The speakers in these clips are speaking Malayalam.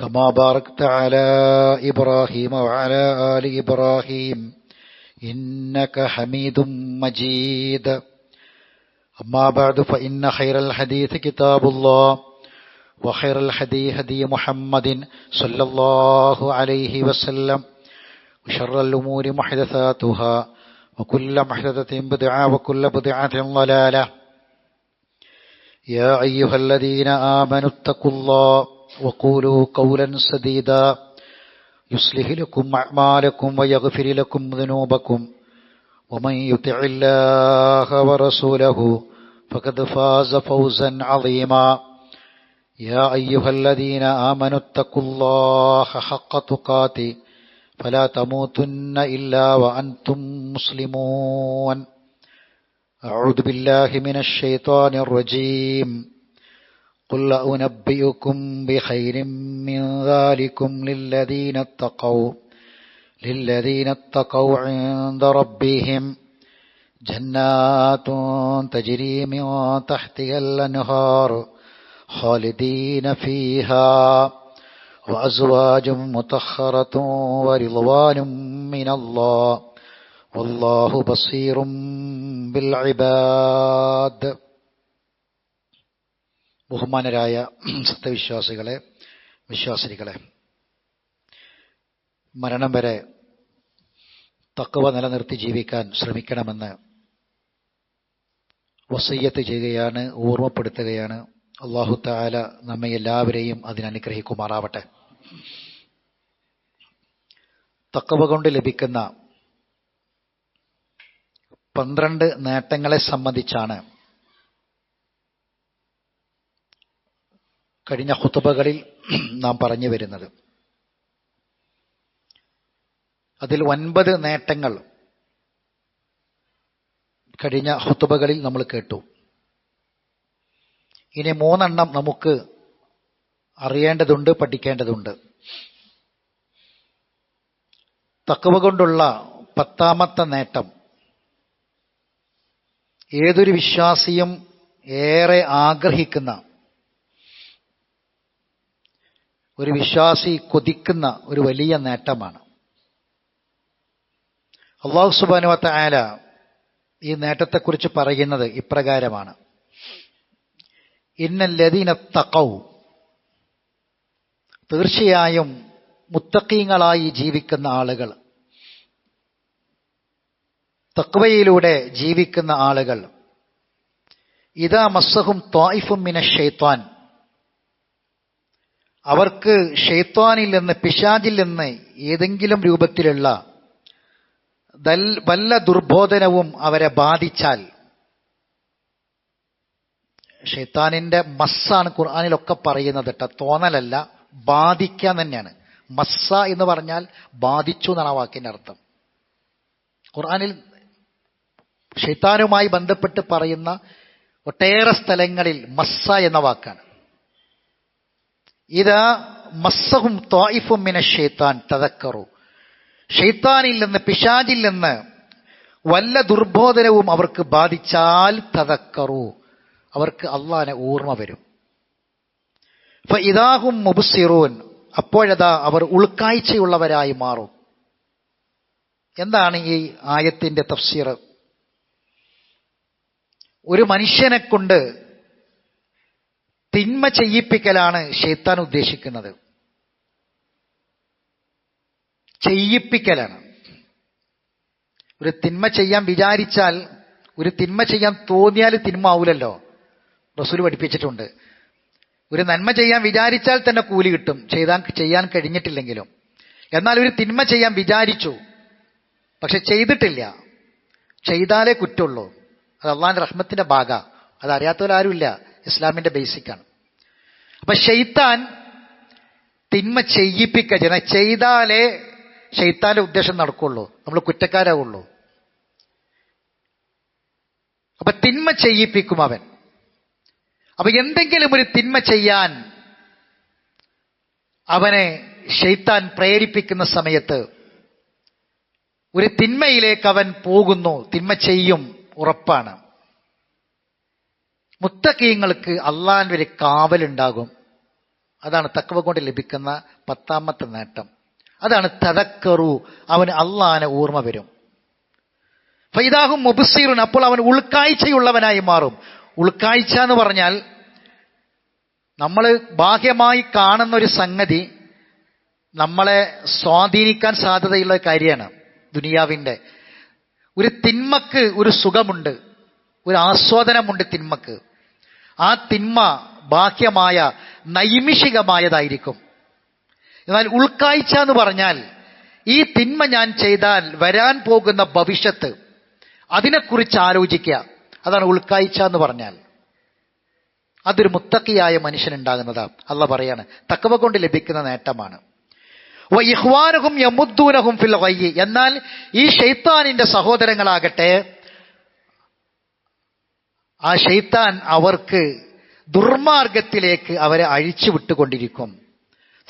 كما باركت على إبراهيم وعلى آل إبراهيم إنك حميد مجيد. أما بعد فإن خير الحديث كتاب الله وخير الحديث هدي محمد صلى الله عليه وسلم وشر الأمور محدثاتها وكل محدثة بدعة وكل بدعة ضلالة. يا أيها الذين آمنوا اتقوا الله وقولوا قولا سديدا. يصلح لكم أعمالكم ويغفر لكم ذنوبكم. ومن يطع الله ورسوله فقد فاز فوزا عظيما. يا أيها الذين آمنوا اتقوا الله حق تقاته. فلا تموتن إلا وأنتم مسلمون. أعوذ بالله من الشيطان الرجيم. قل أنبئكم بخير من ذلكم للذين اتقوا للذين اتقوا عند ربهم. جنات تجري من تحتها الأنهار خالدين فيها وأزواج مطهرة ورضوان من الله. والله بصير بالعباد. ബഹുമാനരായ സത്യവിശ്വാസികളെ വിശ്വാസിനികളെ മരണം വരെ തക്കവ നിലനിർത്തി ജീവിക്കാൻ ശ്രമിക്കണമെന്ന് വസയ്യത്ത് ചെയ്യുകയാണ് ഓർമ്മപ്പെടുത്തുകയാണ്. അള്ളാഹു താല നമ്മെ എല്ലാവരെയും അതിനനുഗ്രഹിക്കുമാറാവട്ടെ തക്കവ കൊണ്ട് ലഭിക്കുന്ന പന്ത്രണ്ട് നേട്ടങ്ങളെ സംബന്ധിച്ചാണ് കഴിഞ്ഞ ഹുത്തുബകളിൽ നാം പറഞ്ഞു വരുന്നത്. അതിൽ ഒൻപത് നേട്ടങ്ങൾ കഴിഞ്ഞ ഹുത്തുബകളിൽ നമ്മൾ കേട്ടു. ഇനി മൂന്നെണ്ണം നമുക്ക് അറിയേണ്ടതുണ്ട് പഠിക്കേണ്ടതുണ്ട്. തക്കവ കൊണ്ടുള്ള പത്താമത്തെ നേട്ടം. ഏതൊരു വിശ്വാസിയും ഏറെ ആഗ്രഹിക്കുന്ന ഒരു വിശ്വാസി കൊതിക്കുന്ന ഒരു വലിയ നേട്ടമാണ്. അള്ളാഹു സുബാനുവത്ത ആല ഈ നേട്ടത്തെക്കുറിച്ച് പറയുന്നത് ഇപ്രകാരമാണ്. ഇന്നല്ലതീന തക്കൗ തീർച്ചയായും മുത്തക്കീങ്ങളായി ജീവിക്കുന്ന ആളുകൾ തക്വയിലൂടെ ജീവിക്കുന്ന ആളുകൾ ഇതാ മസ്സഹും ത്വായിഫും മിന ഷെയ്ത്താൻ അവർക്ക് ഷെയ്ത്വാനിൽ നിന്ന് പിശാജിൽ നിന്ന് ഏതെങ്കിലും രൂപത്തിലുള്ള വല്ല ദുർബോധനവും അവരെ ബാധിച്ചാൽ ഷെയ്ത്താനിന്റെ മസ്സാണ് ഖുർആാനിലൊക്കെ പറയുന്നത് കേട്ടോ. തോന്നലല്ല ബാധിക്കാൻ തന്നെയാണ്. മസ്സ എന്ന് പറഞ്ഞാൽ ബാധിച്ചു എന്നാണ് ആ അർത്ഥം. ഖുർആാനിൽ ഷെയ്ത്താനുമായി ബന്ധപ്പെട്ട് പറയുന്ന ഒട്ടേറെ സ്ഥലങ്ങളിൽ മസ്സ എന്ന വാക്കാണ്. ഇത് മസ്സഹും തോയിഫും മിന ഷെയ്ത്താൻ തതക്കറു ഷെയ്ത്താനിൽ നിന്ന് നിന്ന് വല്ല ദുർബോധനവും അവർക്ക് ബാധിച്ചാൽ തതക്കറു അവർക്ക് അള്ളാനെ ഓർമ്മ വരും. ഇതാഹും മുബുസിറൂൻ. അപ്പോഴതാ അവർ ഉൾക്കാഴ്ചയുള്ളവരായി മാറും. എന്താണ് ഈ ആയത്തിന്റെ തഫ്സീർ? ഒരു മനുഷ്യനെ കൊണ്ട് തിന്മ ചെയ്യിപ്പിക്കലാണ് ഷെയ്ത്താൻ ഉദ്ദേശിക്കുന്നത്. ചെയ്യിപ്പിക്കലാണ്. ഒരു തിന്മ ചെയ്യാൻ വിചാരിച്ചാൽ ഒരു തിന്മ ചെയ്യാൻ തോന്നിയാൽ തിന്മ ആവൂലല്ലോ. റസൂൽ പഠിപ്പിച്ചിട്ടുണ്ട്. ഒരു നന്മ ചെയ്യാൻ വിചാരിച്ചാൽ തന്നെ കൂലി കിട്ടും. ചെയ്താൻ ചെയ്യാൻ കഴിഞ്ഞിട്ടില്ലെങ്കിലും. എന്നാൽ ഒരു തിന്മ ചെയ്യാൻ വിചാരിച്ചു. പക്ഷെ ചെയ്തിട്ടില്ല. ചെയ്താലേ കുറ്റുള്ളൂ അത് അള്ളാന്റെ റഹ്മത്തിന്റെ ഭാഗ. അത് ഇസ്ലാമിന്റെ ബേസിക്കാണ് അപ്പൊ ഷെയ്ത്താൻ തിന്മ ചെയ്യിപ്പിക്ക ജന ചെയ്താലേ ഷെയ്ത്താന്റെ ഉദ്ദേശം നടക്കുള്ളൂ. നമ്മൾ കുറ്റക്കാരാവുള്ളൂ. അപ്പൊ തിന്മ ചെയ്യിപ്പിക്കും അവൻ. അപ്പൊ എന്തെങ്കിലും ഒരു തിന്മ ചെയ്യാൻ അവനെ ഷെയ്ത്താൻ പ്രേരിപ്പിക്കുന്ന സമയത്ത് ഒരു തിന്മയിലേക്ക് അവൻ പോകുന്നു. തിന്മ ചെയ്യും ഉറപ്പാണ്. മുത്തക്കീങ്ങൾക്ക് അള്ളാന്റെ ഒരു കാവലുണ്ടാകും. അതാണ് തക്കവ കൊണ്ട് ലഭിക്കുന്ന പത്താമത്തെ നേട്ടം. അതാണ് തതക്കറു അവന് അള്ളാനെ ഓർമ്മ വരും. ഫൈദാഹും മുബസീറുൻ അപ്പോൾ അവൻ ഉൾക്കാഴ്ചയുള്ളവനായി മാറും. ഉൾക്കാഴ്ച എന്ന് പറഞ്ഞാൽ നമ്മൾ ബാഹ്യമായി കാണുന്ന ഒരു സംഗതി നമ്മളെ സ്വാധീനിക്കാൻ സാധ്യതയുള്ള കാര്യമാണ് ദുനിയാവിന്റെ. ഒരു തിന്മക്ക് ഒരു സുഖമുണ്ട് ഒരു ആസ്വാദനമുണ്ട് തിന്മക്ക്. ആ തിന്മ ബാഹ്യമായ നൈമിഷികമായതായിരിക്കും. എന്നാൽ ഉൾക്കാഴ്ച എന്ന് പറഞ്ഞാൽ ഈ തിന്മ ഞാൻ ചെയ്താൽ വരാൻ പോകുന്ന ഭവിഷ്യത്ത് അതിനെക്കുറിച്ച് ആലോചിക്കുക. അതാണ് ഉൾക്കാഴ്ച എന്ന് പറഞ്ഞാൽ. അതൊരു മുത്തക്കിയായ മനുഷ്യനുണ്ടാകുന്നതാ അല്ല പറയാണ് തക്കവ കൊണ്ട് ലഭിക്കുന്ന നേട്ടമാണ്. ഇഹ്വാനഹും യമുദ്ദൂനഹും ഫിൽ എന്നാൽ ഈ ഷെയ്ത്താനിന്റെ സഹോദരങ്ങളാകട്ടെ ആ ഷെയ്ത്താൻ അവർക്ക് ദുർമാർഗത്തിലേക്ക് അവരെ അഴിച്ചു വിട്ടുകൊണ്ടിരിക്കും.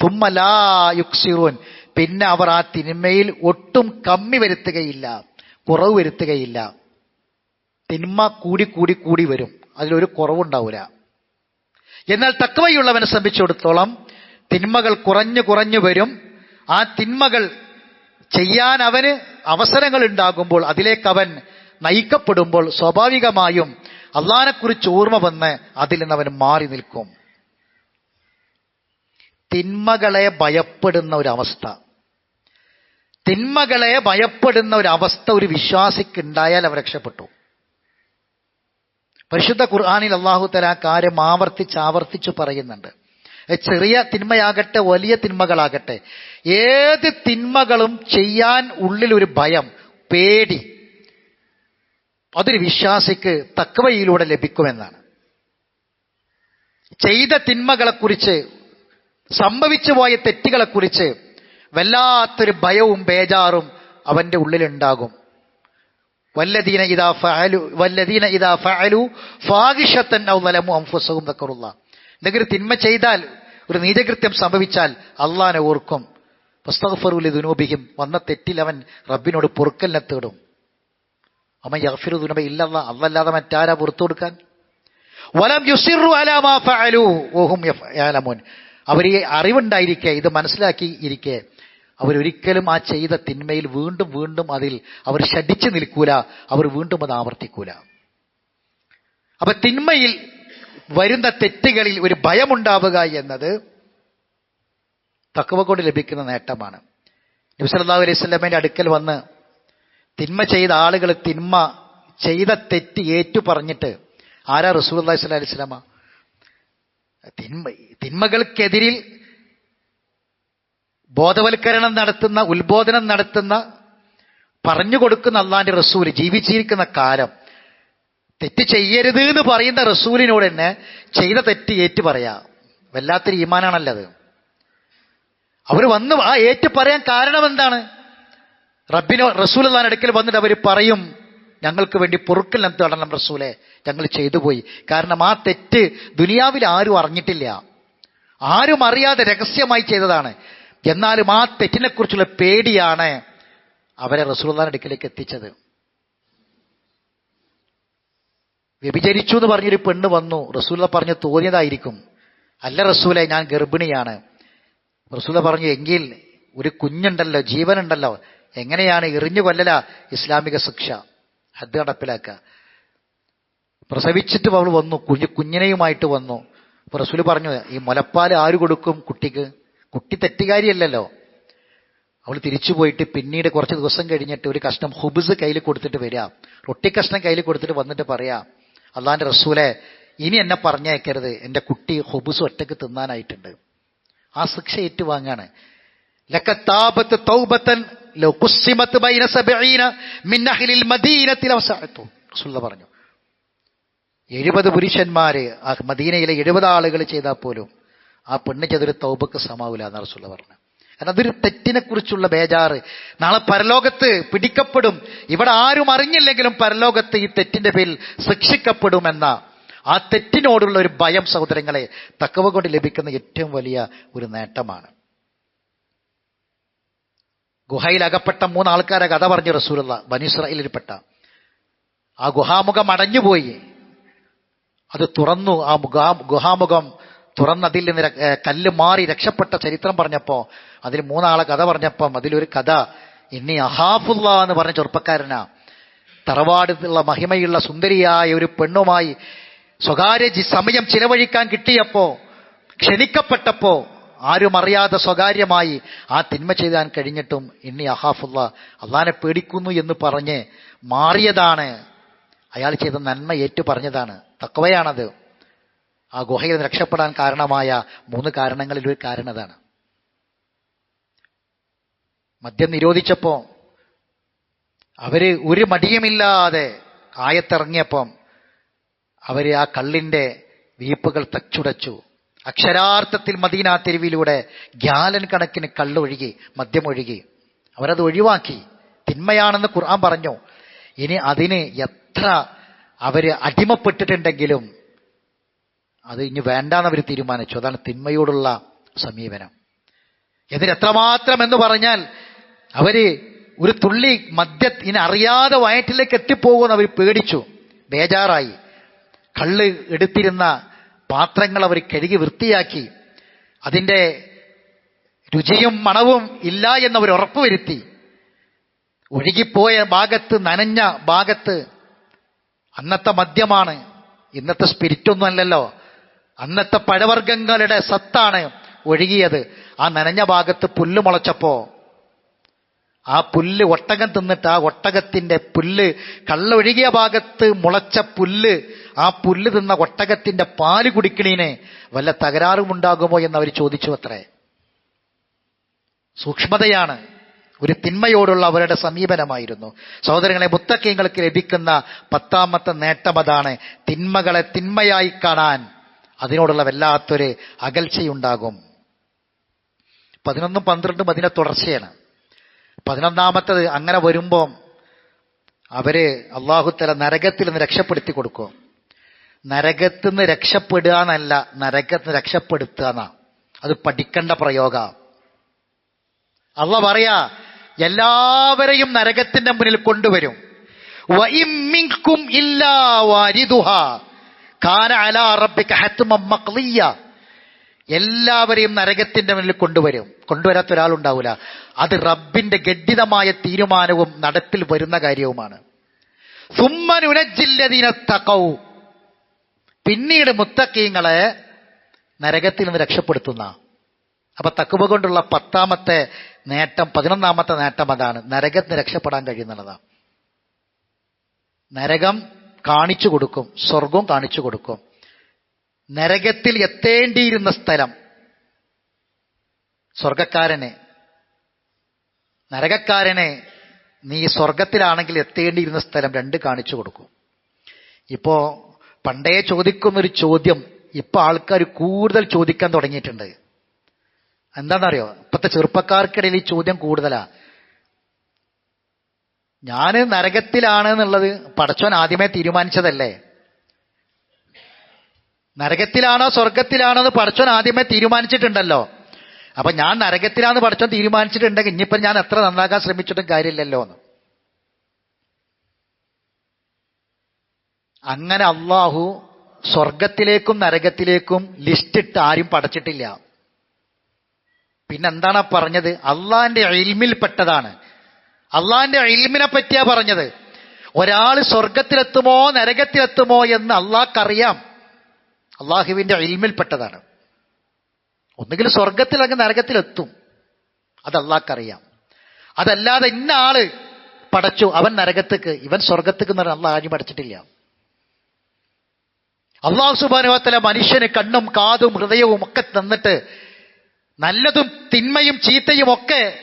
തുമ്മലാ യുക്സിറൂൻ. പിന്നെ അവർ ആ തിന്മയിൽ ഒട്ടും കമ്മി വരുത്തുകയില്ല കുറവ് വരുത്തുകയില്ല. തിന്മ കൂടി കൂടി കൂടി വരും. അതിലൊരു കുറവുണ്ടാവില്ല എന്നാൽ തക്കവയുള്ളവനെ സംബന്ധിച്ചിടത്തോളം തിന്മകൾ കുറഞ്ഞു കുറഞ്ഞു വരും. ആ തിന്മകൾ ചെയ്യാൻ അവന് അവസരങ്ങൾ ഉണ്ടാകുമ്പോൾ അതിലേക്ക് അവൻ നയിക്കപ്പെടുമ്പോൾ സ്വാഭാവികമായും അള്ളഹാനെക്കുറിച്ച് ഓർമ്മ വന്ന് അതിൽ നിന്ന് അവൻ മാറി നിൽക്കും. തിന്മകളെ ഭയപ്പെടുന്ന ഒരവസ്ഥ തിന്മകളെ ഭയപ്പെടുന്ന ഒരവസ്ഥ ഒരു വിശ്വാസിക്ക് ഉണ്ടായാൽ അവർ രക്ഷപ്പെട്ടു. പരിശുദ്ധ ഖുർആാനിൽ അള്ളാഹു തല ആ കാര്യം ആവർത്തിച്ച് ആവർത്തിച്ച് പറയുന്നുണ്ട്. ചെറിയ തിന്മയാകട്ടെ വലിയ തിന്മകളാകട്ടെ ഏത് തിന്മകളും ചെയ്യാൻ ഉള്ളിൽ ഒരു ഭയം പേടി അതൊരു വിശ്വാസിക്ക് തക്കവയിലൂടെ ലഭിക്കുമെന്നാണ്. ചെയ്ത തിന്മകളെക്കുറിച്ച് സംഭവിച്ചു പോയ തെറ്റുകളെക്കുറിച്ച് വല്ലാത്തൊരു ഭയവും ബേജാറും അവന്റെ ഉള്ളിലുണ്ടാകും. വല്ലദീന ഇതാ ഫഅലു വല്ലദീന ഇതാ ഫഅലു ഫാഹിഷത്തൻ ഔ അംഫുസവും തക്കറുള്ള എന്തെങ്കിലും തിന്മ ചെയ്താൽ ഒരു നീചകൃത്യം സംഭവിച്ചാൽ അള്ളാനെ ഓർക്കും. പുസ്തകഫറുലി ദുനൂബിഹിം വന്ന തെറ്റിൽ അവൻ റബ്ബിനോട് പൊറുക്കലിനെ തേടും. അമ്മ യഫിറു ദുനബ ഇല്ലല്ല അതല്ലാതെ മറ്റാരാ പുറത്തു കൊടുക്കാൻ? വലം യുസിറു അലാ മാ ഫഅലു വഹും അവർ ഈ അറിവുണ്ടായിരിക്കെ ഇത് മനസ്സിലാക്കി ഇരിക്കെ. അവരൊരിക്കലും ആ ചെയ്ത തിന്മയിൽ വീണ്ടും വീണ്ടും അതിൽ അവർ ഷടിച്ചു നിൽക്കൂല അവർ വീണ്ടും അത് ആവർത്തിക്കൂല. അപ്പൊ തിന്മയിൽ വരുന്ന തെറ്റുകളിൽ ഒരു ഭയമുണ്ടാവുക എന്നത് തക്കവ കൊണ്ട് ലഭിക്കുന്ന നേട്ടമാണ്. നബ്സല്ലാ അലൈഹി സ്വലമേന്റെ അടുക്കൽ വന്ന് തിന്മ ചെയ്ത ആളുകൾ തിന്മ ചെയ്ത തെറ്റ് ഏറ്റു പറഞ്ഞിട്ട് ആരാ റസൂൽ അള്ളാഹി അലൈഹി സ്വലാമ തിന്മ തിന്മകൾക്കെതിരിൽ ബോധവൽക്കരണം നടത്തുന്ന ഉത്ബോധനം നടത്തുന്ന പറഞ്ഞു കൊടുക്കുന്ന അള്ളാന്റെ റസൂൽ ജീവിച്ചിരിക്കുന്ന കാലം തെറ്റ് ചെയ്യരുത് എന്ന് പറയുന്ന റസൂലിനോട് തന്നെ ചെയ്ത തെറ്റ് ഏറ്റു പറയാ. വല്ലാത്തൊരു ഈമാനാണല്ലത് അവർ വന്ന് ആ ഏറ്റു പറയാൻ കാരണം എന്താണ്? റബ്ബിനോ റസൂൽ അള്ളഹാൻ അടുക്കൽ വന്നിട്ട് അവർ പറയും ഞങ്ങൾക്ക് വേണ്ടി പൊറുക്കൽ എന്ത് തടണം റസൂലെ? ഞങ്ങൾ ചെയ്തുപോയി. കാരണം ആ തെറ്റ് ദുനിയാവിൽ ആരും അറിഞ്ഞിട്ടില്ല. ആരും അറിയാതെ രഹസ്യമായി ചെയ്തതാണ്. എന്നാലും ആ തെറ്റിനെക്കുറിച്ചുള്ള പേടിയാണ് അവരെ റസൂൽദാൻ അടുക്കലേക്ക് എത്തിച്ചത്. വ്യഭിചരിച്ചു എന്ന് പറഞ്ഞൊരു പെണ്ണ് വന്നു. റസൂല പറഞ്ഞ് തോന്നിയതായിരിക്കും. അല്ല റസൂലെ ഞാൻ ഗർഭിണിയാണ്. റസൂല പറഞ്ഞു എങ്കിൽ ഒരു കുഞ്ഞുണ്ടല്ലോ ജീവനുണ്ടല്ലോ. എങ്ങനെയാണ് എറിഞ്ഞു കൊല്ലല ഇസ്ലാമിക ശിക്ഷ? ഹദ് നടപ്പിലാക്കുക. പ്രസവിച്ചിട്ട് അവൾ വന്നു കുഞ്ഞു കുഞ്ഞിനെയുമായിട്ട് വന്നു. അപ്പോൾ റസൂൽ പറഞ്ഞു ഈ മുലപ്പാൽ ആര് കൊടുക്കും കുട്ടിക്ക്? കുട്ടി തെറ്റുകാരിയല്ലല്ലോ. അവൾ തിരിച്ചു പോയിട്ട് പിന്നീട് കുറച്ച് ദിവസം കഴിഞ്ഞിട്ട് ഒരു കഷ്ണം ഹുബിസ് കയ്യിൽ കൊടുത്തിട്ട് വരിക റൊട്ടി കഷ്ണം കയ്യിൽ കൊടുത്തിട്ട് വന്നിട്ട് പറയാ അള്ളാന്റെ റസൂലെ ഇനി എന്നെ പറഞ്ഞേക്കരുത് എന്റെ കുട്ടി ഹുബുസ് ഒറ്റയ്ക്ക് തിന്നാനായിട്ടുണ്ട്. ആ ശിക്ഷ ഏറ്റുവാങ്ങാണ്. ലക്കത്താപത്ത് തൗബത്തൻ പറഞ്ഞു. എഴുപത് പുരുഷന്മാര് ആ മദീനയിലെ എഴുപത് ആളുകൾ ചെയ്താൽ പോലും ആ പെണ്ണ് ചെയ്തൊരു തൗബക്ക് സമാവില്ല എന്ന് റസുല്ല പറഞ്ഞു. കാരണം അതൊരു തെറ്റിനെക്കുറിച്ചുള്ള ബേജാറ്. നാളെ പരലോകത്ത് പിടിക്കപ്പെടും. ഇവിടെ ആരും അറിഞ്ഞില്ലെങ്കിലും പരലോകത്ത് ഈ തെറ്റിന്റെ പേരിൽ ശിക്ഷിക്കപ്പെടുമെന്ന ആ തെറ്റിനോടുള്ള ഒരു ഭയം സഹോദരങ്ങളെ തക്കവ കൊണ്ട് ലഭിക്കുന്ന ഏറ്റവും വലിയ ഒരു നേട്ടമാണ്. ഗുഹയിൽ അകപ്പെട്ട മൂന്നാൾക്കാരെ കഥ പറഞ്ഞു റസൂലുള്ള. ബനീസ്രയിലിൽപ്പെട്ട ആ ഗുഹാമുഖം അടഞ്ഞുപോയി. അത് തുറന്നു. ആ മുഖാ ഗുഹാമുഖം തുറന്നതിൽ നിന്ന് കല്ല് മാറി രക്ഷപ്പെട്ട ചരിത്രം പറഞ്ഞപ്പോ അതിൽ മൂന്നാളെ കഥ പറഞ്ഞപ്പം അതിലൊരു കഥ ഇനി അഹാഫുല്ല എന്ന് പറഞ്ഞ ചെറുപ്പക്കാരനാ. തറവാടുള്ള മഹിമയുള്ള സുന്ദരിയായ ഒരു പെണ്ണുമായി സ്വകാര്യ സമയം ചിലവഴിക്കാൻ കിട്ടിയപ്പോ ക്ഷണിക്കപ്പെട്ടപ്പോ ആരും അറിയാതെ സ്വകാര്യമായി ആ തിന്മ ചെയ്താൻ കഴിഞ്ഞിട്ടും ഇനി അഹാഫുള്ള അള്ളാനെ പേടിക്കുന്നു എന്ന് പറഞ്ഞ് മാറിയതാണ്. അയാൾ ചെയ്ത നന്മ ഏറ്റു പറഞ്ഞതാണ്. തക്കവയാണത് ആ ഗുഹയിൽ രക്ഷപ്പെടാൻ കാരണമായ മൂന്ന് കാരണങ്ങളിൽ ഒരു കാരണതാണ് മദ്യം നിരോധിച്ചപ്പോ അവർ ഒരു മടിയുമില്ലാതെ ആയത്തിറങ്ങിയപ്പം അവർ ആ കള്ളിന്റെ വീപ്പുകൾ തച്ചുടച്ചു. അക്ഷരാർത്ഥത്തിൽ മദീന തെരുവിലൂടെ ഗ്യാലൻ കണക്കിന് കള്ളൊഴുകി മദ്യമൊഴുകി. അവരത് ഒഴിവാക്കി. തിന്മയാണെന്ന് ഖുർആൻ പറഞ്ഞു. ഇനി അതിന് എത്ര അവർ അടിമപ്പെട്ടിട്ടുണ്ടെങ്കിലും അത് ഇനി വേണ്ടാന്ന് അവർ തീരുമാനിച്ചു. അതാണ് തിന്മയോടുള്ള സമീപനം. എന്നിട്ട് എത്രമാത്രം എന്ന് പറഞ്ഞാൽ അവർ ഒരു തുള്ളി മദ്യ ഇനി അറിയാതെ വയറ്റിലേക്ക് എത്തിപ്പോകുമെന്ന് അവർ പേടിച്ചു. ബേജാറായി. കള്ള് എടുത്തിരുന്ന പാത്രങ്ങൾ അവർ കഴുകി വൃത്തിയാക്കി. അതിന്റെ രുചിയും മണവും ഇല്ല എന്നവർ ഉറപ്പുവരുത്തി. ഒഴുകിപ്പോയ ഭാഗത്ത് നനഞ്ഞ ഭാഗത്ത് അന്നത്തെ മദ്യമാണ്. ഇന്നത്തെ സ്പിരിറ്റൊന്നും അല്ലല്ലോ. അന്നത്തെ പഴവർഗങ്ങളുടെ സത്താണ് ഒഴുകിയത്. ആ നനഞ്ഞ ഭാഗത്ത് പുല്ല് മുളച്ചപ്പോ ആ പുല്ല് ഒട്ടകം തിന്നിട്ട് ആ ഒട്ടകത്തിന്റെ പുല്ല് കള്ളൊഴുകിയ ഭാഗത്ത് മുളച്ച പുല്ല് ആ പുല്ല് തിന്ന ഒട്ടകത്തിന്റെ പാൽ കുടിക്കണീനെ വല്ല തകരാറുമുണ്ടാകുമോ എന്ന് അവർ ചോദിച്ചു അത്രേ സൂക്ഷ്മതയാണ് ഒരു തിന്മയോടുള്ള അവരുടെ സമീപനമായിരുന്നു. സഹോദരങ്ങളെ മുത്തക്കീങ്ങൾക്ക് ലഭിക്കുന്ന പത്താമത്തെ നേട്ടം അതാണ് തിന്മകളെ തിന്മയായി കാണാൻ അതിനോടുള്ള വല്ലാത്തൊരു അകൽച്ചയുണ്ടാകും. പതിനൊന്നും പന്ത്രണ്ടും അതിന്റെ തുടർച്ചയാണ്. പതിനൊന്നാമത്തത് അങ്ങനെ വരുമ്പോൾ അവർ അള്ളാഹുത്തല നരകത്തിൽ നിന്ന് രക്ഷപ്പെടുത്തി കൊടുക്കും. നരകത്തിൽ നിന്ന് രക്ഷപ്പെടുക എന്നല്ല നരകത്തിന് രക്ഷപ്പെടുത്തുക എന്നാ. അത് പഠിക്കേണ്ട പ്രയോഗ. അള്ള പറയാ എല്ലാവരെയും നരകത്തിന്റെ മുന്നിൽ കൊണ്ടുവരും. എല്ലാവരെയും നരകത്തിന്റെ മുന്നിൽ കൊണ്ടുവരും. കൊണ്ടുവരാത്ത ഒരാളുണ്ടാവില്ല അത് റബ്ബിന്റെ ഗഡിതമായ തീരുമാനവും നടപ്പിൽ വരുന്ന കാര്യവുമാണ്. സുമ്മനുനജില്ലതിന തകൗ പിന്നീട് മുത്തക്കീങ്ങളെ നരകത്തിൽ നിന്ന് രക്ഷപ്പെടുത്തുന്ന. അപ്പൊ തക്കുവ കൊണ്ടുള്ള പത്താമത്തെ നേട്ടം പതിനൊന്നാമത്തെ നേട്ടം അതാണ്. നരകത്തിന് രക്ഷപ്പെടാൻ കഴിയുന്നുള്ളതാണ് നരകം കാണിച്ചു കൊടുക്കും സ്വർഗവും കാണിച്ചു കൊടുക്കും. നരകത്തിൽ എത്തേണ്ടിയിരുന്ന സ്ഥലം സ്വർഗക്കാരനെ. നരകക്കാരനെ നീ സ്വർഗത്തിലാണെങ്കിൽ എത്തേണ്ടിയിരുന്ന സ്ഥലം രണ്ട് കാണിച്ചു കൊടുക്കും. ഇപ്പോ പണ്ടേ ചോദിക്കുന്നൊരു ചോദ്യം ഇപ്പൊ ആൾക്കാർ കൂടുതൽ ചോദിക്കാൻ തുടങ്ങിയിട്ടുണ്ട്. എന്താണെന്നറിയോ? ഇപ്പത്തെ ചെറുപ്പക്കാർക്കിടയിൽ ഈ ചോദ്യം കൂടുതലാ. ഞാൻ നരകത്തിലാണ് എന്നുള്ളത് പടച്ചോൻ ആദ്യമേ തീരുമാനിച്ചതല്ലേ? നരകത്തിലാണോ സ്വർഗത്തിലാണോ എന്ന് പടച്ചോൻ ആദ്യമേ തീരുമാനിച്ചിട്ടുണ്ടല്ലോ. അപ്പൊ ഞാൻ നരകത്തിലാന്ന് പടച്ചോൻ തീരുമാനിച്ചിട്ടുണ്ടെങ്കിൽ ഇനിയിപ്പം ഞാൻ എത്ര നന്നാക്കാൻ ശ്രമിച്ചിട്ടും കാര്യമില്ലല്ലോ എന്ന് അങ്ങനെ അള്ളാഹു സ്വർഗത്തിലേക്കും നരകത്തിലേക്കും ലിസ്റ്റിട്ട് ആരും പടച്ചിട്ടില്ല. പിന്നെന്താണ് പറഞ്ഞത്? അള്ളാന്റെ ഇൽമിൽപ്പെട്ടതാണ്. അള്ളാന്റെ ഇൽമിനെ പറ്റിയാ പറഞ്ഞത്. ഒരാൾ സ്വർഗത്തിലെത്തുമോ നരകത്തിലെത്തുമോ എന്ന് അള്ളാഹ്ക്കറിയാം അള്ളാഹുവിന്റെ ഇൽമിൽപ്പെട്ടതാണ്. ഒന്നുകിൽ സ്വർഗത്തിൽ അങ്ങ് നരകത്തിലെത്തും. അത് അള്ളാഹ്ക്കറിയാം അതല്ലാതെ ഇന്ന ആൾ പടച്ചു അവൻ നരകത്തേക്ക് ഇവൻ സ്വർഗത്തേക്ക് എന്ന് പറഞ്ഞാൽ അള്ളാഹ് ആരും പഠിച്ചിട്ടില്ല അള്ളാഹു സുബാനുവത്തല മനുഷ്യന് കണ്ണും കാതും ഹൃദയവും ഒക്കെ തന്നിട്ട് നല്ലതും തിന്മയും ചീത്തയും ഒക്കെ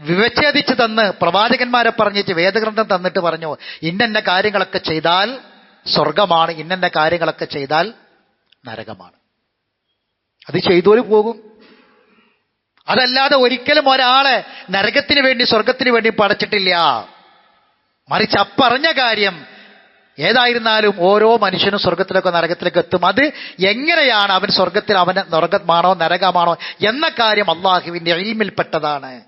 വിവച്ഛേദിച്ച് തന്ന് പ്രവാചകന്മാരെ പറഞ്ഞിട്ട് വേദഗ്രന്ഥം തന്നിട്ട് പറഞ്ഞു ഇന്നെന്ന കാര്യങ്ങളൊക്കെ ചെയ്താൽ സ്വർഗമാണ് ഇന്നെന്ന കാര്യങ്ങളൊക്കെ ചെയ്താൽ നരകമാണ്. അത് ചെയ്തോലും പോകും. അതല്ലാതെ ഒരിക്കലും ഒരാളെ നരകത്തിന് വേണ്ടി സ്വർഗത്തിന് വേണ്ടി പടച്ചിട്ടില്ല. മറിച്ച് അപ്പറഞ്ഞ കാര്യം ഏതായിരുന്നാലും ഓരോ മനുഷ്യനും സ്വർഗത്തിലേക്കോ നരകത്തിലേക്കോ എത്തും. അത് എങ്ങനെയാണ് അവൻ സ്വർഗത്തിൽ അവന് നരകമാണോ നരകമാണോ എന്ന കാര്യം അള്ളാഹുവിന്റെ ഇൽമിൽപ്പെട്ടതാണ്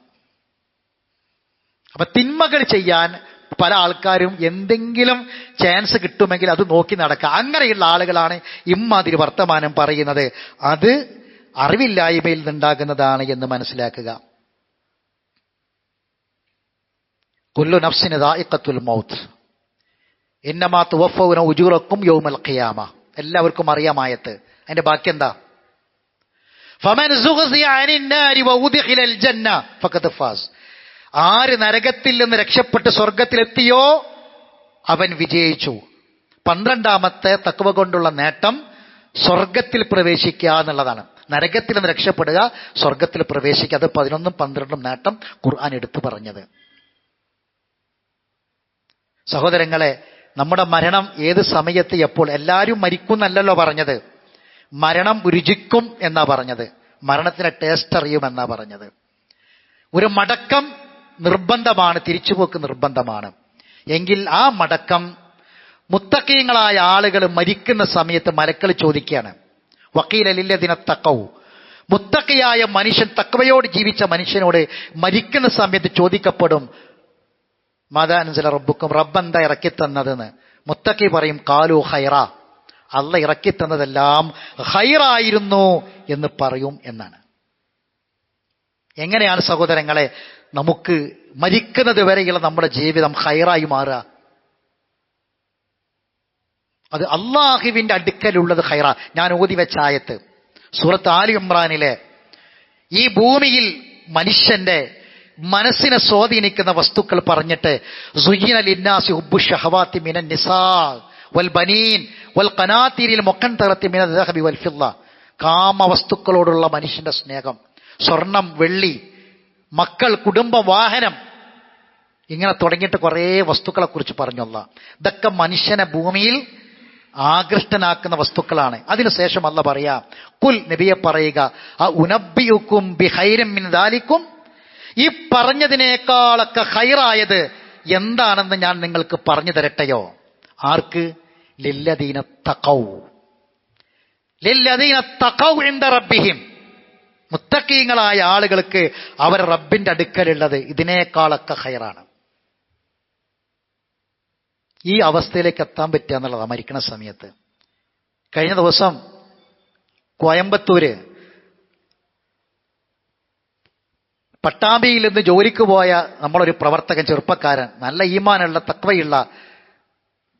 അപ്പൊ തിന്മകൾ ചെയ്യാൻ പല ആൾക്കാരും എന്തെങ്കിലും ചാൻസ് കിട്ടുമെങ്കിൽ അത് നോക്കി നടക്കുക. അങ്ങനെയുള്ള ആളുകളാണ് ഇമ്മാതിരി വർത്തമാനം പറയുന്നത്. അത് അറിവില്ലായ്മയിൽ നിന്നുണ്ടാകുന്നതാണ് എന്ന് മനസ്സിലാക്കുക. കുല്ലു നഫ്സിന് ദായിക്കത്തുൽ മൗത്ത്. ഇന്നമാ തുവഫൗന ഉജൂറക്കും യൗമൽ ഖിയാമ. എല്ലാവർക്കും അറിയാമായത്ത് അതിന്റെ ബാക്കി എന്താ? ആര് നരകത്തിൽ നിന്ന് രക്ഷപ്പെട്ട് സ്വർഗത്തിലെത്തിയോ അവൻ വിജയിച്ചു. പന്ത്രണ്ടാമത്തെ തക്കവ കൊണ്ടുള്ള നേട്ടം സ്വർഗത്തിൽ പ്രവേശിക്കുക എന്നുള്ളതാണ്. നരകത്തിൽ നിന്ന് രക്ഷപ്പെടുക സ്വർഗത്തിൽ പ്രവേശിക്കുക. അത് പതിനൊന്നും പന്ത്രണ്ടും നേട്ടം ഖുർആൻ എടുത്തു പറഞ്ഞത്. സഹോദരങ്ങളെ നമ്മുടെ മരണം ഏത് സമയത്ത് എപ്പോൾ? എല്ലാവരും മരിക്കുന്നല്ലോ പറഞ്ഞത്. മരണം രുചിക്കും എന്നാ പറഞ്ഞത്. മരണത്തിന് ടേസ്റ്റ് അറിയും അറിയുമെന്നാ പറഞ്ഞത്. ഒരു മടക്കം നിർബന്ധമാണ് തിരിച്ചുപോക്ക് നിർബന്ധമാണ്. എങ്കിൽ ആ മടക്കം മുത്തക്കീങ്ങളായ ആളുകൾ മരിക്കുന്ന സമയത്ത് മലക്കൾ ചോദിക്കുകയാണ്. വക്കീലലില്ലതിനെ തക്കവും മുത്തക്കയായ മനുഷ്യൻ തക്കവയോട് ജീവിച്ച മനുഷ്യനോട് മരിക്കുന്ന സമയത്ത് ചോദിക്കപ്പെടും മാതാനുസല റബ്ബുക്കും റബ്ബെന്താ ഇറക്കിത്തന്നതെന്ന്. മുത്തക്കി പറയും കാലു ഹൈറ അല്ല ഇറക്കിത്തന്നതെല്ലാം ഹൈറായിരുന്നു എന്ന് പറയും എന്നാണ്. എങ്ങനെയാണ് സഹോദരങ്ങളെ നമുക്ക് മരിക്കുന്നത് വരെയുള്ള നമ്മുടെ ജീവിതം ഹൈറായി മാറുക? അത് അള്ളാഹുവിന്റെ അടുക്കലുള്ളത് ഹൈറ ഞാൻ ഓതി വെച്ച ആയത്ത്. സൂറത്ത് ആലി ഇമ്രാനിലെ ഈ ഭൂമിയിൽ മനുഷ്യന്റെ മനസ്സിനെ സ്വാധീനിക്കുന്ന വസ്തുക്കൾ പറഞ്ഞിട്ട് കാമവസ്തുക്കളോടുള്ള നിസാ വൽ ബനീൻ വൽ മിന വൽ ഫില്ല കാമ വസ്തുക്കളോടുള്ള മനുഷ്യന്റെ സ്നേഹം സ്വർണം വെള്ളി മക്കൾ കുടുംബ വാഹനം ഇങ്ങനെ തുടങ്ങിയിട്ട് കുറേ വസ്തുക്കളെ കുറിച്ച് പറഞ്ഞല്ല ഇതൊക്കെ മനുഷ്യനെ ഭൂമിയിൽ ആകൃഷ്ടനാക്കുന്ന വസ്തുക്കളാണ്. അതിനുശേഷം അല്ല പറയാ കുൽ നബിയെ പറയുക ആ ഉനബിയുക്കും ബിഹൈരം മിൻ ദാലിക്കും ഈ പറഞ്ഞതിനേക്കാളൊക്കെ ഹൈറായത് എന്താണെന്ന് ഞാൻ നിങ്ങൾക്ക് പറഞ്ഞു തരട്ടെയോ? ആർക്ക്? ലില്ലദീന തകൗ ലില്ലദീന തകൗ എന്ത റബ്ബിഹിം. മുത്തക്കീങ്ങളായ ആളുകൾക്ക് അവർ റബ്ബിന്റെ അടുക്കലുള്ളത് ഇതിനേക്കാളൊക്കെ ഹൈറാണ്. ഈ അവസ്ഥയിലേക്ക് എത്താൻ പറ്റുക എന്നുള്ളതാണ് മരിക്കുന്ന സമയത്ത്. കഴിഞ്ഞ ദിവസം കോയമ്പത്തൂര് പട്ടാമ്പിയിൽ നിന്ന് ജോലിക്ക് പോയ നമ്മളൊരു പ്രവർത്തകൻ ചെറുപ്പക്കാരൻ നല്ല ഈമാനുള്ള തക്വയുള്ള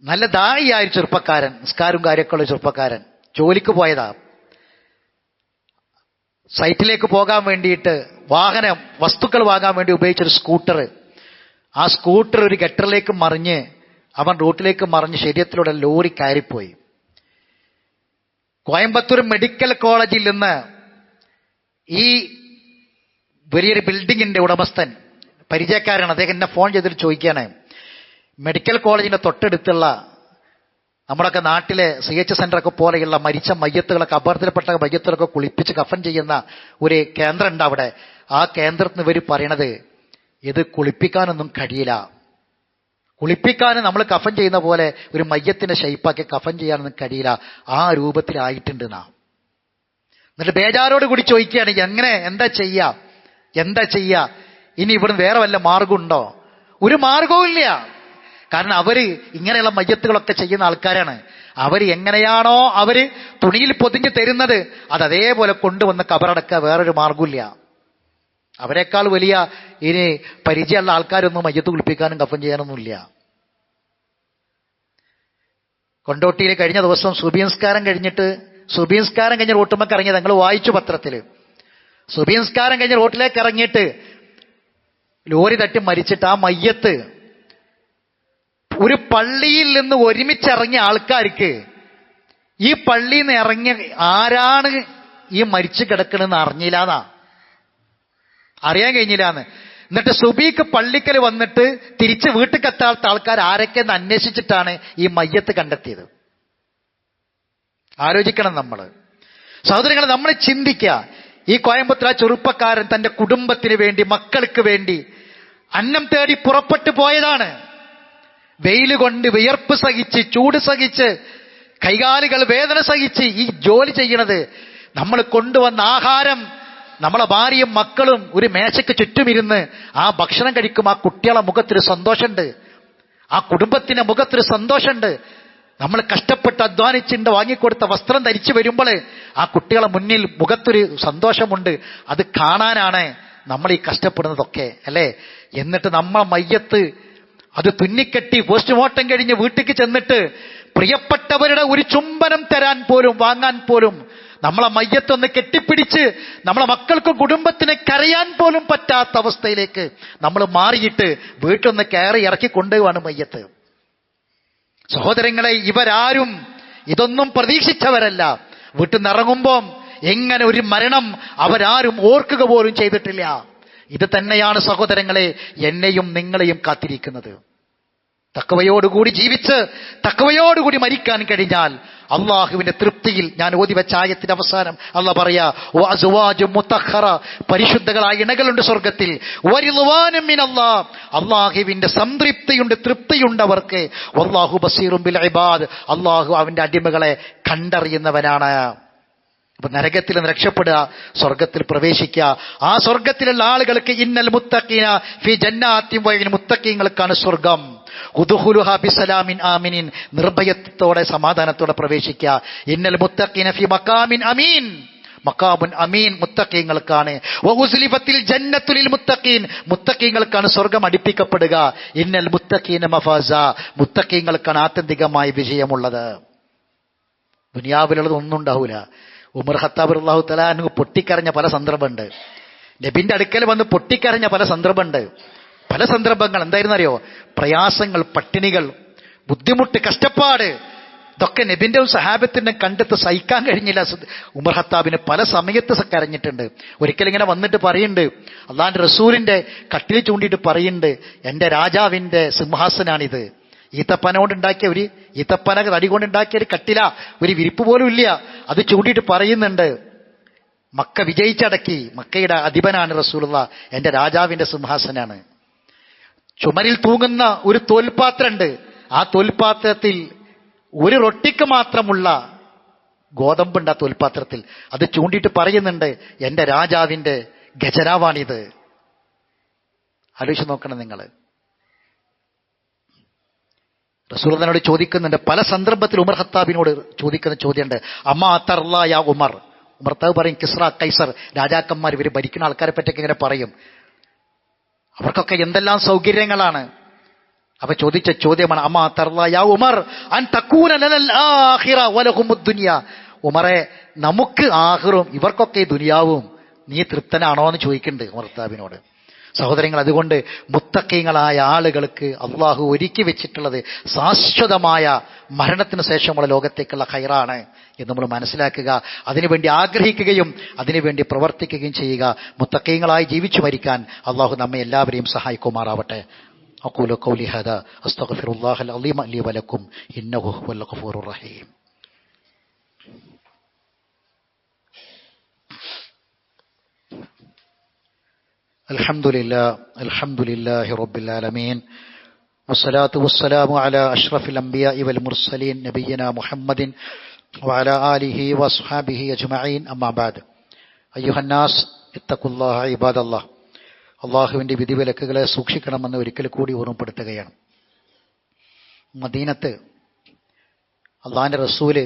നല്ല ദായിയായ ചെറുപ്പക്കാരൻ നിസ്കാരും കാര്യമൊക്കെ ഉള്ള ചെറുപ്പക്കാരൻ ജോലിക്ക് പോയതാ. സൈറ്റിലേക്ക് പോകാൻ വേണ്ടിയിട്ട് വാഹനം വസ്തുക്കൾ വാങ്ങാൻ വേണ്ടി ഉപയോഗിച്ചൊരു സ്കൂട്ടർ ആ സ്കൂട്ടർ ഒരു ഗട്ടറിലേക്ക് മറിഞ്ഞ് അവൻ റൂട്ടിലേക്ക് മറിഞ്ഞ് ശരീരത്തിലൂടെ ലോറി കയറിപ്പോയി. കോയമ്പത്തൂർ മെഡിക്കൽ കോളേജിൽ നിന്ന് ഈ വലിയൊരു ബിൽഡിങ്ങിന്റെ ഉടമസ്ഥൻ പരിചയക്കാരാണ്. അദ്ദേഹം എന്നെ ഫോൺ ചെയ്തിട്ട് ചോദിക്കുകയാണ്. മെഡിക്കൽ കോളേജിന്റെ തൊട്ടടുത്തുള്ള നമ്മളൊക്കെ നാട്ടിലെ സി എച്ച് സെന്ററൊക്കെ പോലെയുള്ള മരിച്ച മയ്യത്തുകളൊക്കെ അപകടത്തിൽപ്പെട്ട മയ്യത്തുകളൊക്കെ കുളിപ്പിച്ച് കഫൻ ചെയ്യുന്ന ഒരു കേന്ദ്രം ഉണ്ട് അവിടെ. ആ കേന്ദ്രത്തിന് ഇവർ പറയണത് ഇത് കുളിപ്പിക്കാനൊന്നും കഴിയില്ല. കുളിപ്പിക്കാൻ നമ്മൾ കഫൻ ചെയ്യുന്ന പോലെ ഒരു മയ്യത്തിന്റെ ഷെയ്പ്പാക്കി കഫൻ ചെയ്യാനൊന്നും കഴിയില്ല. ആ രൂപത്തിലായിട്ടുണ്ട് നാം എന്നിട്ട് ബേജാരോട് കൂടി ചോദിക്കുകയാണ് എങ്ങനെ? എന്താ ചെയ്യാ? എന്താ ചെയ്യാ? ഇനി ഇവിടുന്ന് വേറെ വല്ല മാർഗമുണ്ടോ? ഒരു മാർഗവും ഇല്ല. കാരണം അവർ ഇങ്ങനെയുള്ള മയ്യത്തുകളൊക്കെ ചെയ്യുന്ന ആൾക്കാരാണ്. അവർ എങ്ങനെയാണോ അവർ തുണിയിൽ പൊതിഞ്ഞ് തരുന്നത് അത് അതേപോലെ കൊണ്ടുവന്ന് കബറടക്കുക വേറൊരു മാർഗമില്ല അവരെക്കാൾ വലിയ ഇനി പരിചയമുള്ള ആൾക്കാരൊന്നും മയ്യത്ത് കുളിപ്പിക്കാനും കഫൻ ചെയ്യാനൊന്നുമില്ല കൊണ്ടോട്ടിയിൽ കഴിഞ്ഞ ദിവസം സുബിയംസ്കാരം കഴിഞ്ഞിട്ട് സുബിയംസ്കാരം കഴിഞ്ഞ റോട്ടുമ്മക്ക് ഇറങ്ങിയത് ഞങ്ങൾ വായിച്ചു പത്രത്തിൽ സുബീൻസ്കാരം കഴിഞ്ഞ് റോട്ടിലേക്ക് ഇറങ്ങിയിട്ട് ലോറി തട്ടി മരിച്ചിട്ട് ആ മയ്യത്ത് ഒരു പള്ളിയിൽ നിന്ന് ഒരുമിച്ചിറങ്ങിയ ആൾക്കാർക്ക് ഈ പള്ളിയിൽ നിന്ന് ഇറങ്ങിയ ആരാണ് ഈ മരിച്ചു കിടക്കണെന്ന് അറിഞ്ഞില്ലാന്നാ. അറിയാൻ കഴിഞ്ഞില്ലാന്ന്. എന്നിട്ട് സുബീക്ക് പള്ളിക്കൽ വന്നിട്ട് തിരിച്ച് വീട്ടിൽ കത്താത്ത ആൾക്കാർ ആരൊക്കെയെന്ന് അന്വേഷിച്ചിട്ടാണ് ഈ മയ്യത്ത് കണ്ടെത്തിയത്. ആലോചിക്കണം നമ്മൾ സഹോദരങ്ങൾ നമ്മൾ ചിന്തിക്കുക. ഈ കോയമ്പത്തൂർ ആ ചെറുപ്പക്കാരൻ തന്റെ കുടുംബത്തിന് വേണ്ടി മക്കൾക്ക് വേണ്ടി അന്നം തേടി പുറപ്പെട്ടു പോയതാണ്. വെയിൽ കൊണ്ട് വിയർപ്പ് സഹിച്ച് ചൂട് സഹിച്ച് കൈകാലുകൾ വേദന സഹിച്ച് ഈ ജോലി ചെയ്യണത് നമ്മൾ കൊണ്ടുവന്ന ആഹാരം നമ്മളെ ഭാര്യയും മക്കളും ഒരു മേശയ്ക്ക് ചുറ്റുമിരുന്ന് ആ ഭക്ഷണം കഴിക്കും. ആ കുട്ടികളെ മുഖത്തൊരു സന്തോഷമുണ്ട്. ആ കുടുംബത്തിന്റെ മുഖത്തൊരു സന്തോഷമുണ്ട്. നമ്മൾ കഷ്ടപ്പെട്ട് അധ്വാനിച്ചിട്ട് വാങ്ങിക്കൊടുത്ത വസ്ത്രം ധരിച്ചു വരുമ്പോൾ ആ കുട്ടികളെ മുന്നിൽ മുഖത്തൊരു സന്തോഷമുണ്ട്. അത് കാണാനാണ് നമ്മൾ ഈ കഷ്ടപ്പെടുന്നതൊക്കെ അല്ലേ? എന്നിട്ട് നമ്മൾ മയ്യത്ത് അത് തുന്നിക്കെട്ടി പോസ്റ്റ്മോർട്ടം കഴിഞ്ഞ് വീട്ടിലേക്ക് ചെന്നിട്ട് പ്രിയപ്പെട്ടവരുടെ ഒരു ചുംബനം തരാൻ പോലും വാങ്ങാൻ പോലും നമ്മളെ മയ്യത്തൊന്ന് കെട്ടിപ്പിടിച്ച് നമ്മളെ മക്കൾക്കും കുടുംബത്തിന് കരയാൻ പോലും പറ്റാത്ത അവസ്ഥയിലേക്ക് നമ്മൾ മാറിയിട്ട് വീട്ടിലൊന്ന് കയറി ഇറക്കി കൊണ്ടുപോവാണ് മയ്യത്ത്. സഹോദരങ്ങളെ ഇവരാരും ഇതൊന്നും പ്രതീക്ഷിച്ചവരല്ല. വീട്ടിൽ നിന്ന് എങ്ങനെ ഒരു മരണം അവരാരും ഓർക്കുക പോലും ചെയ്തിട്ടില്ല. ഇത് തന്നെയാണ് സഹോദരങ്ങളെ എന്നെയും നിങ്ങളെയും കാത്തിരിക്കുന്നത്. തക്കവയോടുകൂടി ജീവിച്ച് തക്കവയോടുകൂടി മരിക്കാൻ കഴിഞ്ഞാൽ അള്ളാഹുവിന്റെ തൃപ്തിയിൽ ഞാൻ ഓതി വെച്ച ആയത്തിന്റെ അവസാനം അല്ല പറയാ അസ്വാജു മുത്തഖറ. പരിശുദ്ധകളായ ഇണകളുണ്ട് സ്വർഗത്തിൽ. അള്ളാഹുവിന്റെ സംതൃപ്തിയുണ്ട് തൃപ്തിയുണ്ട് അവർക്ക്. വല്ലാഹു ബസീറും ബിൽ ഇബാദ്. അള്ളാഹു അവന്റെ അടിമകളെ കണ്ടറിയുന്നവനാണ്. അപ്പൊ നരകത്തിൽ നിന്ന് രക്ഷപ്പെടുക സ്വർഗത്തിൽ പ്രവേശിക്കുക. ആ സ്വർഗത്തിലുള്ള ആളുകൾക്ക് ഇന്നൽ മുത്തക്കീന ഫി ജന്നാത്തി വഴിയിൽ മുത്തക്കീങ്ങൾക്കാണ് സ്വർഗം. ഉദുഹുലുഹ ബിസലാമിൻ ആമിനിൻ നിർഭയത്തോടെ സമാധാനത്തോടെ പ്രവേശിക്കുക. ഇന്നൽ മുത്തക്കീന ഫി മക്കാമിൻ അമീൻ. മക്കാബുൻ അമീൻ മുത്തക്കീങ്ങൾക്കാണ് വഉസ്ലിഫത്തിൽ ജന്നത്തുലിൽ മുത്തഖീൻ മുത്തക്കീങ്ങൾക്കാണ് സ്വർഗം അടിപ്പിക്കപ്പെടുക. ഇന്നൽ മുത്തഖീന മഫാസ മുത്തക്കീങ്ങൾക്കാണ് ആത്യന്തികമായ വിജയമുള്ളത്. ദുനിയാവിലുള്ളത് ഒന്നും ഉണ്ടാവില്ല ഉമർ ഹത്താബ് അള്ളാഹു തലാനു പൊട്ടിക്കരഞ്ഞ പല സന്ദർഭമുണ്ട്. നബിന്റെ അടുക്കൽ വന്ന് പൊട്ടിക്കരഞ്ഞ പല സന്ദർഭമുണ്ട്. പല സന്ദർഭങ്ങൾ എന്തായിരുന്നു അറിയോ പ്രയാസങ്ങൾ പട്ടിണികൾ ബുദ്ധിമുട്ട് കഷ്ടപ്പാട് ഇതൊക്കെ നബിന്റെ സഹാബത്തിന്റെ കണ്ടെത്ത് സഹിക്കാൻ കഴിഞ്ഞില്ല. ഉമർ ഹത്താബിന് പല സമയത്ത് കരഞ്ഞിട്ടുണ്ട്. ഒരിക്കലിങ്ങനെ വന്നിട്ട് പറയുന്നുണ്ട് അള്ളാന്റെ റസൂലിന്റെ കട്ടിൽ ചൂണ്ടിയിട്ട് പറയുന്നുണ്ട് എന്റെ രാജാവിന്റെ സിംഹാസനാണിത്. ഈത്തപ്പന കൊണ്ടുണ്ടാക്കിയ ഒരു ഈത്തപ്പന തടി കൊണ്ടുണ്ടാക്കിയ ഒരു കട്ടില ഒരു വിരിപ്പ് പോലും ഇല്ല. അത് ചൂണ്ടിയിട്ട് പറയുന്നുണ്ട് മക്ക വിജയിച്ചടക്കി മക്കയുടെ അധിപനാണ് റസൂലുള്ള എന്റെ രാജാവിന്റെ സിംഹാസനാണ്. ചുമരിൽ തൂങ്ങുന്ന ഒരു തോൽപാത്രമുണ്ട് ആ തോൽപാത്രത്തിൽ ഒരു റൊട്ടിക്ക് മാത്രമുള്ള ഗോതമ്പുണ്ട് ആ തോൽപാത്രത്തിൽ. അത് ചൂണ്ടിയിട്ട് പറയുന്നുണ്ട് എന്റെ രാജാവിന്റെ ഖജനാവാണിത് ആലോചിച്ച് നോക്കണം നിങ്ങൾ റസൂലിനോട് ചോദിക്കുന്നുണ്ട് പല സന്ദർഭത്തിൽ ഉമർ ഹത്താബിനോട് ചോദിക്കുന്ന ചോദ്യമുണ്ട് അമ്മ അത്തർല യാ ഉമർ? ഉമർത്താവ് താവ് പറയും കിസ്ര കൈസർ. രാജാക്കന്മാർ ഇവർ ഭരിക്കുന്ന ആൾക്കാരെ പറ്റിയൊക്കെ ഇങ്ങനെ പറയും. അവർക്കൊക്കെ എന്തെല്ലാം സൗകര്യങ്ങളാണ്? അവ ചോദിച്ച ചോദ്യമാണ് അമ്മ തർല യാ ഉമർ ഉമറെ നമുക്ക് ആഹിറും ഇവർക്കൊക്കെ ദുനിയാവും. നീ തൃപ്തനാണോ? എന്ന് ചോദിക്കുന്നുണ്ട് ഉമർ താബിനോട് സഹോദരങ്ങൾ അതുകൊണ്ട് മുത്തക്കീങ്ങളായ ആളുകൾക്ക് അള്ളാഹു ഒരുക്കി വെച്ചിട്ടുള്ളത് ശാശ്വതമായ മരണത്തിന് ശേഷമുള്ള ലോകത്തേക്കുള്ള ഹൈറാണ് എന്ന് നമ്മൾ മനസ്സിലാക്കുക അതിനുവേണ്ടി ആഗ്രഹിക്കുകയും അതിനുവേണ്ടി പ്രവർത്തിക്കുകയും ചെയ്യുക മുത്തക്കീങ്ങളായി ജീവിച്ചു മരിക്കാൻ അള്ളാഹു നമ്മെ എല്ലാവരെയും സഹായിക്കുമാറാവട്ടെ أقول قولي هذا أستغفر الله العظيم لي ولكم إنه هو الغفور الرحيم الحمد لله الحمد لله رب العالمين والصلاة والسلام على أشرف الأنبياء والمرسلين نبينا محمد وعلى آله وأصحابه أجمعين أما بعد أيها الناس اتقوا الله عباد الله അള്ളാഹുവിൻ്റെ വിധിവിലക്കുകളെ സൂക്ഷിക്കണമെന്ന് ഒരിക്കൽ കൂടി ഓർമ്മപ്പെടുത്തുകയാണ് മദീനത്ത് അള്ളാഹിൻ്റെ റസൂല്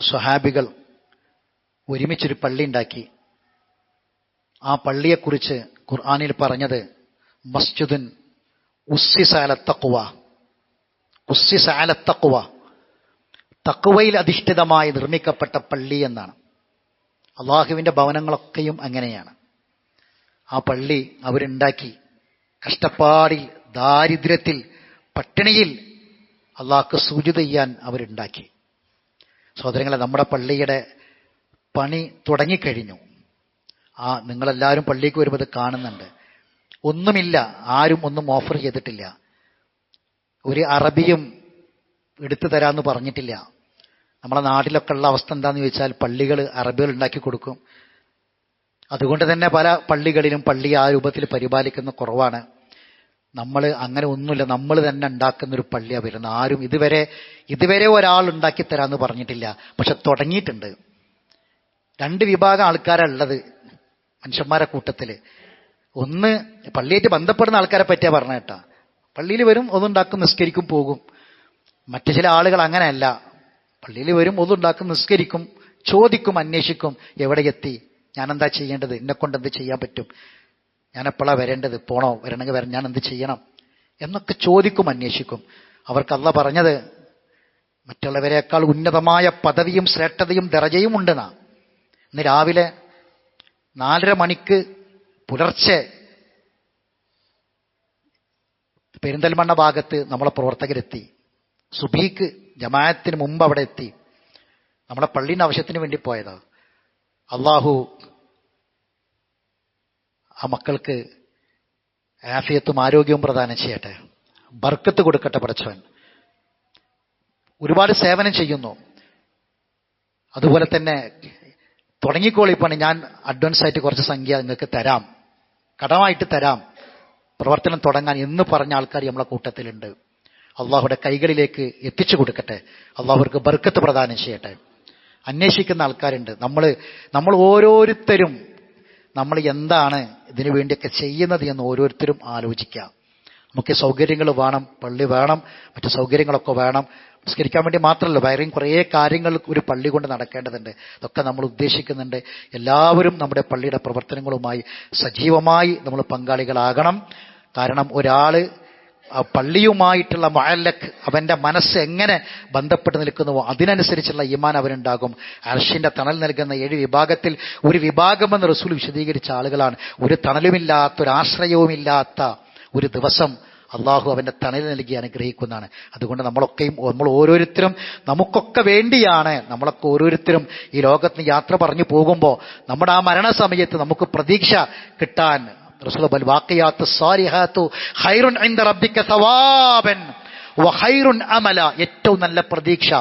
സ്വഹാബികൾ ഒരുമിച്ചൊരു പള്ളി ഉണ്ടാക്കി ആ പള്ളിയെക്കുറിച്ച് ഖുർആാനിൽ പറഞ്ഞത് മസ്ജിദുൻ ഉസ്സിസാലത്തക്കുവ ഉസ്സിസാലത്തക്കുവ തക്കുവയിൽ അധിഷ്ഠിതമായി നിർമ്മിക്കപ്പെട്ട പള്ളി എന്നാണ്. അള്ളാഹുവിന്റെ ഭവനങ്ങളൊക്കെയും അങ്ങനെയാണ്. ആ പള്ളി അവരുണ്ടാക്കി കഷ്ടപ്പാടിൽ ദാരിദ്ര്യത്തിൽ പട്ടിണിയിൽ അള്ളാഹ്ക്ക് സൂചിത ചെയ്യാൻ അവരുണ്ടാക്കി. സഹോദരങ്ങളെ നമ്മുടെ പള്ളിയുടെ പണി തുടങ്ങിക്കഴിഞ്ഞു. ആ നിങ്ങളെല്ലാവരും പള്ളിക്ക് വരുമ്പോൾ അത് കാണുന്നുണ്ട്. ഒന്നുമില്ല ആരും ഒന്നും ഓഫർ ചെയ്തിട്ടില്ല. ഒരു അറബിയും എടുത്തു തരാമെന്ന് പറഞ്ഞിട്ടില്ല. നമ്മളെ നാട്ടിലൊക്കെ ഉള്ള അവസ്ഥ എന്താന്ന് ചോദിച്ചാൽ പള്ളികൾ അറബികൾ ഉണ്ടാക്കി കൊടുക്കും. അതുകൊണ്ട് തന്നെ പല പള്ളികളിലും പള്ളി ആ രൂപത്തിൽ പരിപാലിക്കുന്ന കുറവാണ്. നമ്മൾ അങ്ങനെ ഒന്നുമില്ല നമ്മൾ തന്നെ ഉണ്ടാക്കുന്ന ഒരു പള്ളിയാണ് വരുന്നത്. ആരും ഇതുവരെ ഇതുവരെ ഒരാൾ ഉണ്ടാക്കി തരാമെന്ന് പറഞ്ഞിട്ടില്ല. പക്ഷെ തുടങ്ങിയിട്ടുണ്ട്. രണ്ട് വിഭാഗം ആൾക്കാരുള്ളത് മനുഷ്യന്മാരെ കൂട്ടത്തിൽ ഒന്ന് പള്ളിയായിട്ട് ബന്ധപ്പെടുന്ന ആൾക്കാരെ പറ്റിയാ പറഞ്ഞ കേട്ടാ. പള്ളിയിൽ വരും ഒതുണ്ടാക്കും നിസ്കരിക്കും പോകും. മറ്റു ചില ആളുകൾ അങ്ങനെയല്ല. പള്ളിയിൽ വരും ഒതുണ്ടാക്കും നിസ്കരിക്കും ചോദിക്കും അന്വേഷിക്കും. എവിടെ എത്തി? ഞാൻ എന്താ ചെയ്യേണ്ടത്? എന്നെ കൊണ്ട് എന്ത് ചെയ്യാൻ പറ്റും? ഞാൻ എപ്പോഴാണ് വരേണ്ടത്? പോണോ? വരണമെങ്കിൽ വരണം ഞാൻ എന്ത് ചെയ്യണം? എന്നൊക്കെ ചോദിക്കും അന്വേഷിക്കും. അവർക്ക് അല്ല പറഞ്ഞത് മറ്റുള്ളവരെക്കാൾ ഉന്നതമായ പദവിയും ശ്രേഷ്ഠതയും ദറജയും ഉണ്ടെന്നാ. ഇന്ന് രാവിലെ നാലര മണിക്ക് പുലർച്ചെ പെരിന്തൽമണ്ണ ഭാഗത്ത് നമ്മളെ പ്രവർത്തകരെത്തി. സുബീക്ക് ജമായത്തിന് മുമ്പ് അവിടെ എത്തി. നമ്മളെ പള്ളീന്റെ ആവശ്യത്തിന് വേണ്ടി പോയതാ. അള്ളാഹു ആ മക്കൾക്ക് ആഫിയത്തും ആരോഗ്യവും പ്രദാനം ചെയ്യട്ടെ. ബർക്കത്ത് കൊടുക്കട്ടെ പഠിച്ചവൻ ഒരുപാട് സേവനം ചെയ്യുന്നു. അതുപോലെ തന്നെ തുടങ്ങിക്കോളി പണി. ഞാൻ അഡ്വാൻസ് ആയിട്ട് കുറച്ച് സംഖ്യ നിങ്ങൾക്ക് തരാം. കടമായിട്ട് തരാം. പ്രവർത്തനം തുടങ്ങാൻ എന്ന് പറഞ്ഞ ആൾക്കാർ നമ്മളെ കൂട്ടത്തിലുണ്ട്. അള്ളാഹുടെ കൈകളിലേക്ക് എത്തിച്ചു കൊടുക്കട്ടെ. അള്ളാഹുർക്ക് ബർക്കത്ത് പ്രദാനം ചെയ്യട്ടെ. അന്വേഷിക്കുന്ന ആൾക്കാരുണ്ട്. നമ്മൾ നമ്മൾ ഓരോരുത്തരും നമ്മൾ എന്താണ് ഇതിനു വേണ്ടിയൊക്കെ ചെയ്യുന്നത് എന്ന് ഓരോരുത്തരും ആലോചിക്കാം. നമുക്ക് സൗകര്യങ്ങൾ വേണം പള്ളി വേണം മറ്റു സൗകര്യങ്ങളൊക്കെ വേണം. നിസ്കരിക്കാൻ വേണ്ടി മാത്രമല്ല വേറെയും കുറേ കാര്യങ്ങൾ ഒരു പള്ളി കൊണ്ട് നടക്കേണ്ടതുണ്ട്. അതൊക്കെ നമ്മൾ ഉദ്ദേശിക്കുന്നുണ്ട്. എല്ലാവരും നമ്മുടെ പള്ളിയുടെ പ്രവർത്തനങ്ങളുമായി സജീവമായി നമ്മൾ പങ്കാളികളാകണം. കാരണം ഒരാൾ പള്ളിയുമായിട്ടുള്ള മഴലക്ക് അവന്റെ മനസ്സ് എങ്ങനെ ബന്ധപ്പെട്ട് നിൽക്കുന്നുവോ അതിനനുസരിച്ചുള്ള ഈമാൻ അവനുണ്ടാകും. അർഷിന്റെ തണൽ നൽകുന്ന ഏഴ് വിഭാഗത്തിൽ ഒരു വിഭാഗമെന്ന് റസൂൽ വിശദീകരിച്ച ആളുകളാണ്. ഒരു തണലുമില്ലാത്ത ഒരു ആശ്രയവുമില്ലാത്ത ഒരു ദിവസം അള്ളാഹു അവന്റെ തണൽ നൽകി അനുഗ്രഹിക്കുന്നതാണ്. അതുകൊണ്ട് നമ്മളൊക്കെയും നമ്മൾ ഓരോരുത്തരും നമുക്കൊക്കെ വേണ്ടിയാണ് നമ്മളൊക്കെ ഓരോരുത്തരും ഈ ലോകത്തിന് യാത്ര പറഞ്ഞു പോകുമ്പോൾ നമ്മുടെ ആ മരണസമയത്ത് നമുക്ക് പ്രതീക്ഷ കിട്ടാൻ. റസൂൽ വാക്കിയാത്ത് സാരിഹാത്തു ഹൈറുൻ ഇൻദ റബ്ബിക സവാബൻ അമല. ഏറ്റവും നല്ല പ്രതീക്ഷ.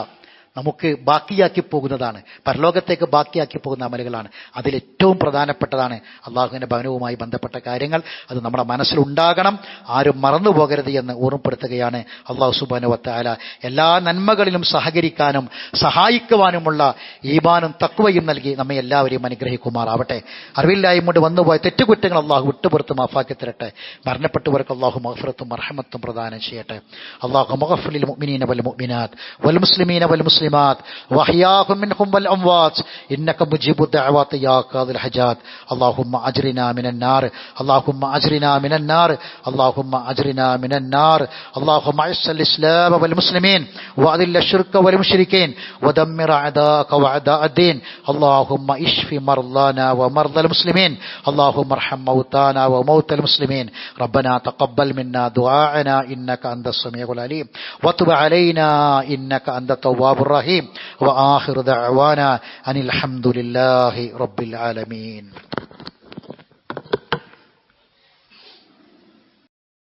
നമുക്ക് ബാക്കിയാക്കി പോകുന്നതാണ്. പരലോകത്തേക്ക് ബാക്കിയാക്കി പോകുന്ന അമലുകളാണ്. അതിലേറ്റവും പ്രധാനപ്പെട്ടതാണ് അള്ളാഹുവിന്റെ ഭവനവുമായി ബന്ധപ്പെട്ട കാര്യങ്ങൾ. അത് നമ്മുടെ മനസ്സിലുണ്ടാകണം. ആരും മറന്നു പോകരുത് എന്ന് ഓർമ്മപ്പെടുത്തുകയാണ് അള്ളാഹു സുബാനുവത്തായ എല്ലാ നന്മകളിലും സഹകരിക്കാനും സഹായിക്കുവാനുമുള്ള ഈമാനും തക്വയും നൽകി നമ്മെ എല്ലാവരെയും അനുഗ്രഹിക്കുമാറാവട്ടെ. കൊണ്ട് വന്നുപോയ തെറ്റുകുറ്റങ്ങൾ അള്ളാഹു വിട്ടുപുറത്ത് മാഫാക്കി തരട്ടെ. മരണപ്പെട്ടവർക്ക് അള്ളാഹു മഹഫറത്തും മർഹമത്തും പ്രദാനം ചെയ്യട്ടെ. അള്ളാഹു മഹഫുലിൽ മുഅ്മിനീന വൽ മുഅ്മിനാത്ത് വൽ മുസ്ലിമീന വൽ മുസ്ലിമാത്ത് വഹിയാഹും മിൻഹും വൽ അംവാത്ത് ഇന്നക മുജീബു ദഅവാത്ത് യാ ഖാദിൽ ഹജാത്ത് അല്ലാഹുമ്മ അജ്റിനാ മിനൻ നാർ അല്ലാഹുമ്മ അജ്റിനാ മിനൻ നാർ അല്ലാഹുമ്മ അജ്റിനാ മിനൻ നാർ അല്ലാഹുമ്മ അസ്സൽ ഇസ്ലാമ വൽ മുസ്ലിമീൻ വഅദിൽ അശ്ശിർക വൽ മുശ്രികീൻ വദമ്മിർ അഅദാക وأعداء الدين. اللهم اشف مرضانا ومرضى المسلمين. اللهم ارحم موتانا وموتى المسلمين. ربنا تقبل منا دعاءنا إنك أنت السميع العليم. وتب علينا إنك أنت التواب الرحيم. وآخر دعوانا أن الحمد لله رب العالمين.